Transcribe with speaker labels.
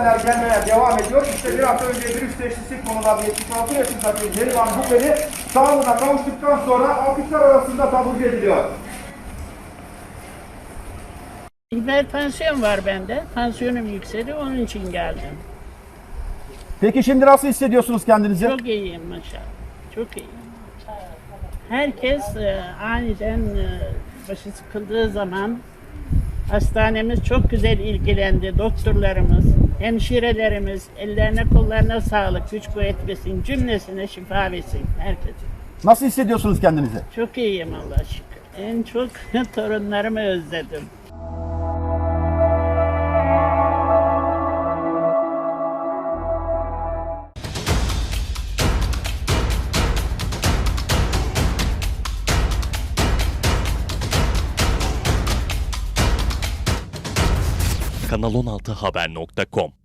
Speaker 1: gelenler gelmeye devam ediyor. İşte bir hafta önce virüs teşhisi konulan 76 yaşındaki Neriman Bukeli sağlığına kavuştuktan sonra alkışlar arasında taburcu ediliyor.
Speaker 2: Hipertansiyon var bende. Tansiyonum yükseldi onun için geldim.
Speaker 1: Peki şimdi nasıl hissediyorsunuz kendinizi?
Speaker 2: Çok iyiyim maşallah. Çok iyiyim. Herkes e, aniden e, başı sıkıldığı zaman hastanemiz çok güzel ilgilendi. Doktorlarımız, hemşirelerimiz ellerine kollarına sağlık, güç kuvvet versin, cümlesine şifa versin herkese.
Speaker 1: Nasıl hissediyorsunuz kendinizi?
Speaker 2: Çok iyiyim Allah'a şükür. En çok torunlarımı özledim.
Speaker 3: kanal16haber.com